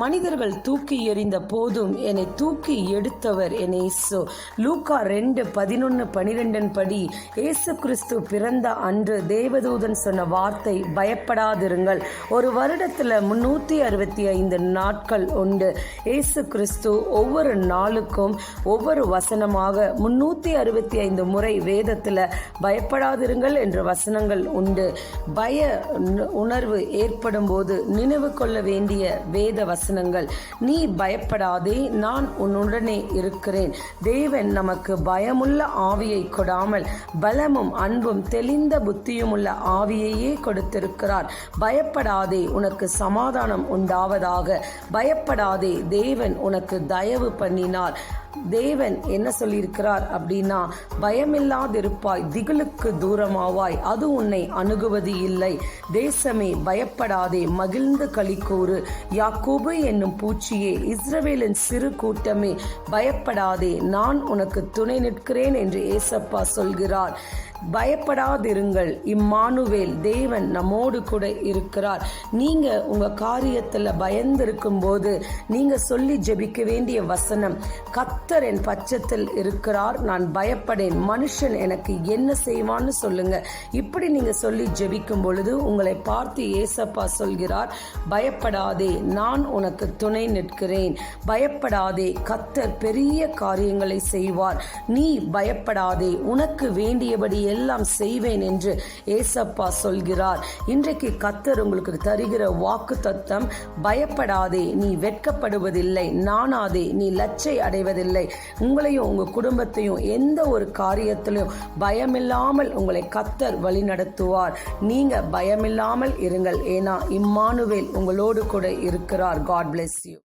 மனிதர்கள் தூக்கி எறிந்த போதும் என்னை தூக்கி எடுத்தவர் என்னை இயேசு. லூக்கா ரெண்டு பதினொன்று பனிரெண்டின் படி இயேசு கிறிஸ்து பிறந்த அன்று தேவதூதன் சொன்ன வார்த்தை பயப்படாதிருங்கள். ஒரு வருடத்தில் முன்னூற்றி அறுபத்தி ஐந்து நாட்கள் உண்டு. இயேசு கிறிஸ்து ஒவ்வொரு நாளுக்கும் ஒவ்வொரு வசனமாக முன்னூற்றி அறுபத்தி ஐந்து முறை வேதத்தில் பயப்படாதிருங்கள் என்ற வசனங்கள் உண்டு. பய உணர்வு ஏற்படும் போது நினைவு கொள்ள வேண்டிய வேத வசனங்கள் நீ பயப்படாதே நான் உன்னுடனே இருக்கிறேன். தேவன் நமக்கு பயமுள்ள ஆவியை கொடாமல் பலமும் அன்பும் தெளிந்த புத்தியுமுள்ள ஆவியையே கொடுத்திருக்கிறார். பயப்படாதே உனக்கு சமாதானம் உண்டாவதாக. பயப்படாதே தேவன் உனக்கு தயவு பண்ணினார். தேவன் என்ன சொல்லியிருக்கிறார் அப்படின்னா பயமில்லாதிருப்பாய் திகிலுக்கு தூரமாவாய் அது உன்னை அணுகுவது இல்லை. தேசமே பயப்படாதே மகிழ்ந்து களிக்கூறு யாக்கோபு என்னும் பூச்சியே இஸ்ரவேலின் சிறு கூட்டமே பயப்படாதே நான் உனக்கு துணை நிற்கிறேன் என்று ஏசப்பா சொல்கிறார். பயப்படாதிருங்கள். இம்மானுவேல் தேவன் நம்மோடு கூட இருக்கிறார். நீங்க உங்க காரியத்துல பயந்திருக்கும் போது நீங்க சொல்லி ஜெபிக்க வேண்டிய வசனம் கத்தர் என் பட்சத்தில் இருக்கிறார் நான் பயப்படேன். மனுஷன் எனக்கு என்ன செய்வான்னு சொல்லுங்க. இப்படி நீங்க சொல்லி ஜெபிக்கும் பொழுது உங்களை பார்த்து ஏசப்பா சொல்கிறார் பயப்படாதே நான் உனக்கு துணை நிற்கிறேன். பயப்படாதே கத்தர் பெரிய காரியங்களை செய்வார். நீ பயப்படாதே உனக்கு வேண்டியபடியே எல்லாம் செய்வேன் என்று ஏசப்பா சொல்கிறார். இன்றைக்கு கத்தர் உங்களுக்கு தருகிற வாக்கு தத்தம் பயப்படாதே நீ வெட்கப்படுவதில்லை நானாதே நீ லச்சை அடைவதில்லை. உங்களையும் உங்க குடும்பத்தையும் எந்த ஒரு காரியத்திலையும் பயமில்லாமல் உங்களை கத்தர் வழி நடத்துவார் நீங்க பயமில்லாமல் இருங்கள். ஏன்னா இம்மானுவேல் உங்களோடு கூட இருக்கிறார். God bless you